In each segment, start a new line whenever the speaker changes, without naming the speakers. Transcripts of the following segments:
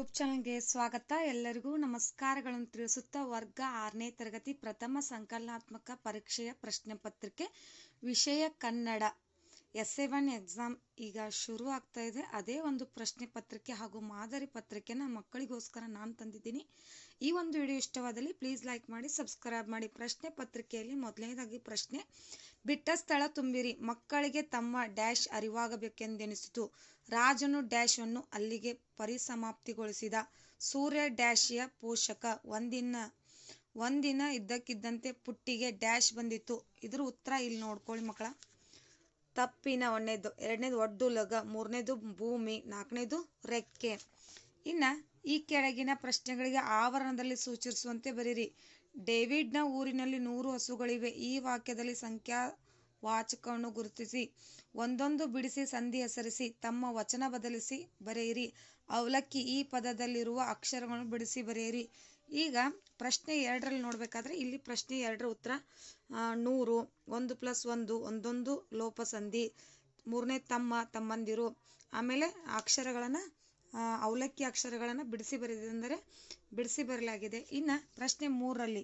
YouTube ಚಾನಲ್ಗೆ ಸ್ವಾಗತ. ಎಲ್ಲರಿಗೂ ನಮಸ್ಕಾರಗಳನ್ನು ತಿಳಿಸುತ್ತಾ ವರ್ಗ ಆರನೇ ತರಗತಿ ಪ್ರಥಮ ಸಂಕಲನಾತ್ಮಕ ಪರೀಕ್ಷೆಯ ಪ್ರಶ್ನೆ ಪತ್ರಿಕೆ ವಿಷಯ Kannada. S A one exam ಈಗ ಶುರು ಆಗ್ತಾ ಇದೆ. ಅದೇ ಒಂದು ಪ್ರಶ್ನೆ ಪತ್ರಿಕೆ ಹಾಗೂ ಮಾದರಿ ಪತ್ರಿಕೆನ ಮಕ್ಕಳಿಗೋಸ್ಕರ ನಾನು ತಂದಿದ್ದೀನಿ. ಈ ಒಂದು ವಿಡಿಯೋ ಇಷ್ಟವಾದಲ್ಲಿ ಪ್ಲೀಸ್ ಲೈಕ್ ಮಾಡಿ ಸಬ್ಸ್ಕ್ರೈಬ್ ಮಾಡಿ. ಪ್ರಶ್ನೆ ಪತ್ರಿಕೆಯಲ್ಲಿ ಮೊದಲನೇದಾಗಿ ಪ್ರಶ್ನೆ ಬಿಟ್ಟ ಸ್ಥಳ ತುಂಬಿರಿ, ಮಕ್ಕಳಿಗೆ ತಮ್ಮ ಡ್ಯಾಶ್ ಅರಿವಾಗಬೇಕೆಂದೆನಿಸಿತು. ರಾಜನು ಡ್ಯಾಶ್ ಅನ್ನು ಅಲ್ಲಿಗೆ ಪರಿಸಮಾಪ್ತಿಗೊಳಿಸಿದ. ಸೂರ್ಯ ಡ್ಯಾಶಿಯ ಪೋಷಕ. ಒಂದಿನ ಒಂದಿನ ಇದ್ದಕ್ಕಿದ್ದಂತೆ ಪುಟ್ಟಿಗೆ ಡ್ಯಾಶ್ ಬಂದಿತ್ತು. ಇದ್ರ ಉತ್ತರ ಇಲ್ಲಿ ನೋಡ್ಕೊಳ್ಳಿ ಮಕ್ಕಳ. ತಪ್ಪಿನ ಒಂದನೇದು, ಎರಡನೇದು ಒಡ್ಡುಲಗ ಮೂರನೇದು ಭೂಮಿ, ನಾಲ್ಕನೇದು ರೆಕ್ಕೆ. ಇನ್ನ ಈ ಕೆಳಗಿನ ಪ್ರಶ್ನೆಗಳಿಗೆ ಆವರಣದಲ್ಲಿ ಸೂಚಿಸುವಂತೆ ಬರೀರಿ. ಡೇವಿಡ್ನ ಊರಿನಲ್ಲಿ ನೂರು ಹಸುಗಳಿವೆ. ಈ ವಾಕ್ಯದಲ್ಲಿ ಸಂಖ್ಯಾ ವಾಚಕವನ್ನು ಗುರುತಿಸಿ, ಒಂದೊಂದು ಬಿಡಿಸಿ ಸಂಧಿ ಹೆಸರಿಸಿ, ತಮ್ಮ ವಚನ ಬದಲಿಸಿ ಬರೆಯಿರಿ. ಅವಲಕ್ಕಿ ಈ ಪದದಲ್ಲಿರುವ ಅಕ್ಷರಗಳನ್ನು ಬಿಡಿಸಿ ಬರೆಯಿರಿ. ಈಗ ಪ್ರಶ್ನೆ ಎರಡರಲ್ಲಿ ನೋಡಬೇಕಾದ್ರೆ ಇಲ್ಲಿ ಪ್ರಶ್ನೆ ಎರಡರ ಉತ್ತರ ನೂರು, ಒಂದು ಪ್ಲಸ್ ಒಂದು, ಒಂದೊಂದು ಲೋಪಸಂಧಿ, ಮೂರನೇ ತಮ್ಮ, ತಮ್ಮಂದಿರು, ಆಮೇಲೆ ಅಕ್ಷರಗಳನ್ನು ಅವಲಕ್ಕಿ ಅಕ್ಷರಗಳನ್ನು ಬಿಡಿಸಿ ಬರೆದಿದೆ. ಬಿಡಿಸಿ ಬರಲಾಗಿದೆ ಇನ್ನು ಪ್ರಶ್ನೆ ಮೂರರಲ್ಲಿ,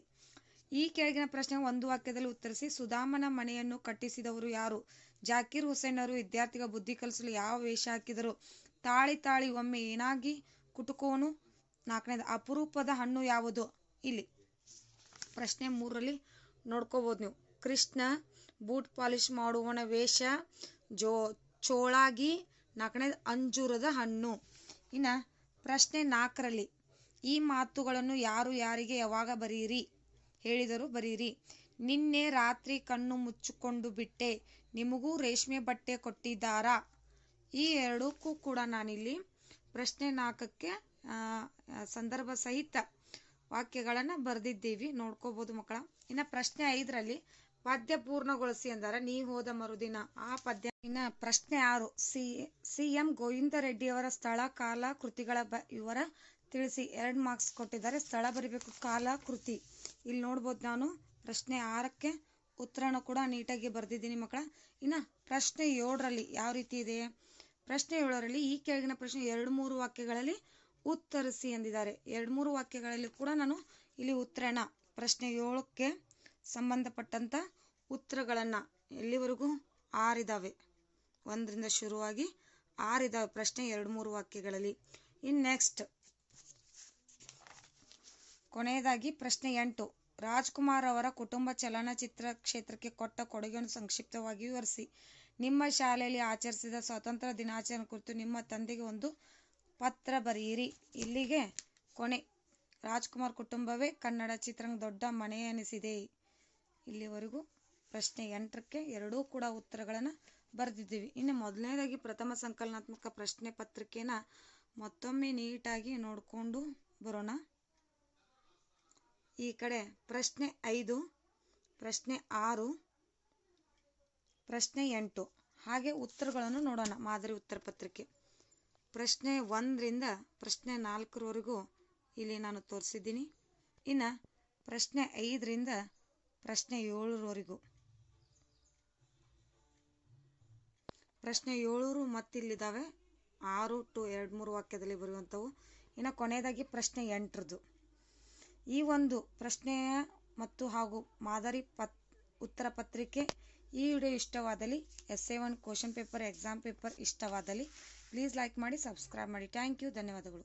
ಈ ಕೆಳಗಿನ ಪ್ರಶ್ನೆ ಒಂದು ವಾಕ್ಯದಲ್ಲಿ ಉತ್ತರಿಸಿ, ಸುಧಾಮನ ಮನೆಯನ್ನು ಕಟ್ಟಿಸಿದವರು ಯಾರು? ಜಾಕೀರ್ ಹುಸೇನರು, ವಿದ್ಯಾರ್ಥಿಗ ಬುದ್ಧಿ ಕಲಿಸಲು ಯಾವ ವೇಷ ಹಾಕಿದರು? ತಾಳಿ ತಾಳಿ ಒಮ್ಮೆ ಏನಾಗಿ ಕುಟುಕೋನು ನಾಲ್ಕನೇದು, ಅಪರೂಪದ ಹಣ್ಣು ಯಾವುದು? ಇಲ್ಲಿ ಪ್ರಶ್ನೆ ಮೂರರಲ್ಲಿ ನೋಡ್ಕೋಬೋದು ನೀವು. ಕೃಷ್ಣ ಬೂಟ್ ಪಾಲಿಶ್ ಮಾಡುವನ ವೇಷ, ಜೋ, ಚೋಳಾಗಿ, ನಾಲ್ಕನೇದು, ಅಂಜೂರದ ಹಣ್ಣು. ಇನ್ನು ಪ್ರಶ್ನೆ ನಾಲ್ಕರಲ್ಲಿ, ಈ ಮಾತುಗಳನ್ನು ಯಾರು ಯಾರಿಗೆ ಯಾವಾಗ ಬರೀರಿ? ಹೇಳಿದರು ಬರೀರಿ. ನಿನ್ನೆ ರಾತ್ರಿ ಕಣ್ಣು ಮುಚ್ಚಿಕೊಂಡು ಬಿಟ್ಟೆ, ನಿಮಗೂ ರೇಷ್ಮೆ ಬಟ್ಟೆ ಕೊಟ್ಟಿದ್ದಾರಾ? ಈ ಎರಡಕ್ಕೂ ಕೂಡ ನಾನಿಲ್ಲಿ ಪ್ರಶ್ನೆ ನಾಲ್ಕಕ್ಕೆ ಸಂದರ್ಭ ಸಹಿತ ವಾಕ್ಯಗಳನ್ನು ಬರೆದಿದ್ದೀವಿ. ನೋಡ್ಕೋಬೋದು ಮಕ್ಕಳ. ಇನ್ನು ಪ್ರಶ್ನೆ ಐದರಲ್ಲಿ ಪದ್ಯ ಪೂರ್ಣಗೊಳಿಸಿ ಅಂದರೆ ನೀ ಹೋದ ಮರುದಿನ. ಆ ಪದ್ಯ ಪ್ರಶ್ನೆ ಆರು ಸಿ ಸಿ ಗೋವಿಂದ ರೆಡ್ಡಿಯವರ ಸ್ಥಳ ಕಾಲ ಕೃತಿಗಳ ಬ ಇವರ ತಿಳಿಸಿ. ಎರಡು ಮಾರ್ಕ್ಸ್ ಕೊಟ್ಟಿದ್ದಾರೆ. ಸ್ಥಳ ಬರಿಬೇಕು ಕಾಲ ಕೃತಿ ಇಲ್ಲಿ ನೋಡ್ಬೋದು ನಾನು. ಪ್ರಶ್ನೆ ಆರಕ್ಕೆ ಉತ್ತರನ ಕೂಡ ನೀಟಾಗಿ ಬರೆದಿದ್ದೀನಿ ಮಕ್ಕಳ. ಇನ್ನು ಪ್ರಶ್ನೆ ಏಳರಲ್ಲಿ ಯಾವ ರೀತಿ ಇದೆ? ಪ್ರಶ್ನೆ ಏಳರಲ್ಲಿ ಈ ಕೆಳಗಿನ ಪ್ರಶ್ನೆ ಎರಡು ಮೂರು ವಾಕ್ಯಗಳಲ್ಲಿ ಉತ್ತರಿಸಿ ಎಂದಿದ್ದಾರೆ. ಎರಡು ಮೂರು ವಾಕ್ಯಗಳಲ್ಲಿ ಕೂಡ ನಾನು ಇಲ್ಲಿ ಉತ್ತರಣ ಪ್ರಶ್ನೆ ಏಳಕ್ಕೆ ಸಂಬಂಧಪಟ್ಟಂತ ಉತ್ತರಗಳನ್ನು ಎಲ್ಲಿವರೆಗೂ ಆರಿದಾವೆ? ಒಂದರಿಂದ ಶುರುವಾಗಿ ಆರಿದಾವೆ ಪ್ರಶ್ನೆ ಎರಡು ಮೂರು ವಾಕ್ಯಗಳಲ್ಲಿ. In next. ಕೊನೆಯದಾಗಿ ಪ್ರಶ್ನೆ ಎಂಟು. ರಾಜ್ಕುಮಾರ್ ಅವರ ಕುಟುಂಬ ಚಲನಚಿತ್ರ ಕ್ಷೇತ್ರಕ್ಕೆ ಕೊಟ್ಟ ಕೊಡುಗೆಯನ್ನು ಸಂಕ್ಷಿಪ್ತವಾಗಿ ವಿವರಿಸಿ. ನಿಮ್ಮ ಶಾಲೆಯಲ್ಲಿ ಆಚರಿಸಿದ ಸ್ವಾತಂತ್ರ್ಯ ದಿನಾಚರಣೆ ಕುರಿತು ನಿಮ್ಮ ತಂದೆಗೆ ಒಂದು ಪತ್ರ ಬರೆಯಿರಿ. ಇಲ್ಲಿಗೆ ಕೊನೆ. ರಾಜ್ಕುಮಾರ್ ಕುಟುಂಬವೇ ಕನ್ನಡ ಚಿತ್ರ ದೊಡ್ಡ ಮನೆ ಎನಿಸಿದೆ. ಇಲ್ಲಿವರೆಗೂ ಪ್ರಶ್ನೆ ಎಂಟಕ್ಕೆ ಎರಡೂ ಕೂಡ ಉತ್ತರಗಳನ್ನು ಬರೆದಿದ್ದೀವಿ. ಇನ್ನು ಮೊದಲನೇದಾಗಿ ಪ್ರಥಮ ಸಂಕಲನಾತ್ಮಕ ಪ್ರಶ್ನೆ ಪತ್ರಿಕೆನ ಮತ್ತೊಮ್ಮೆ ನೀಟಾಗಿ ನೋಡಿಕೊಂಡು ಬರೋಣ. ಈ ಕಡೆ ಪ್ರಶ್ನೆ ಐದು, ಪ್ರಶ್ನೆ ಆರು, ಪ್ರಶ್ನೆ ಎಂಟು. ಹಾಗೆ ಉತ್ತರಗಳನ್ನು ನೋಡೋಣ, ಮಾದರಿ ಉತ್ತರ ಪತ್ರಿಕೆ. ಪ್ರಶ್ನೆ ಒಂದರಿಂದ ಪ್ರಶ್ನೆ ನಾಲ್ಕರವರೆಗೂ ಇಲ್ಲಿ ನಾನು ತೋರಿಸಿದ್ದೀನಿ. ಇನ್ನು ಪ್ರಶ್ನೆ ಐದರಿಂದ ಪ್ರಶ್ನೆ ಏಳರವರೆಗೂ. ಪ್ರಶ್ನೆ ಏಳೂರು ಮತ್ತಿಲ್ಲಿದ್ದಾವೆ. ಆರು ಟು ಎರಡು ಮೂರು ವಾಕ್ಯದಲ್ಲಿ ಬರುವಂಥವು ಇನ್ನು ಕೊನೆಯದಾಗಿ ಪ್ರಶ್ನೆ ಎಂಟರದ್ದು. ಈ ಒಂದು ಪ್ರಶ್ನೆಯ ಮತ್ತು ಹಾಗೂ ಮಾದರಿ ಪತ್, ಉತ್ತರ ಪತ್ರಿಕೆ ಈ ವಿಡಿಯೋ ಇಷ್ಟವಾದಲ್ಲಿ S A one question paper exam paper ಇಷ್ಟವಾದಲ್ಲಿ ಪ್ಲೀಸ್ ಲೈಕ್ ಮಾಡಿ ಸಬ್ಸ್ಕ್ರೈಬ್ ಮಾಡಿ. ಥ್ಯಾಂಕ್ ಯು ಧನ್ಯವಾದಗಳು.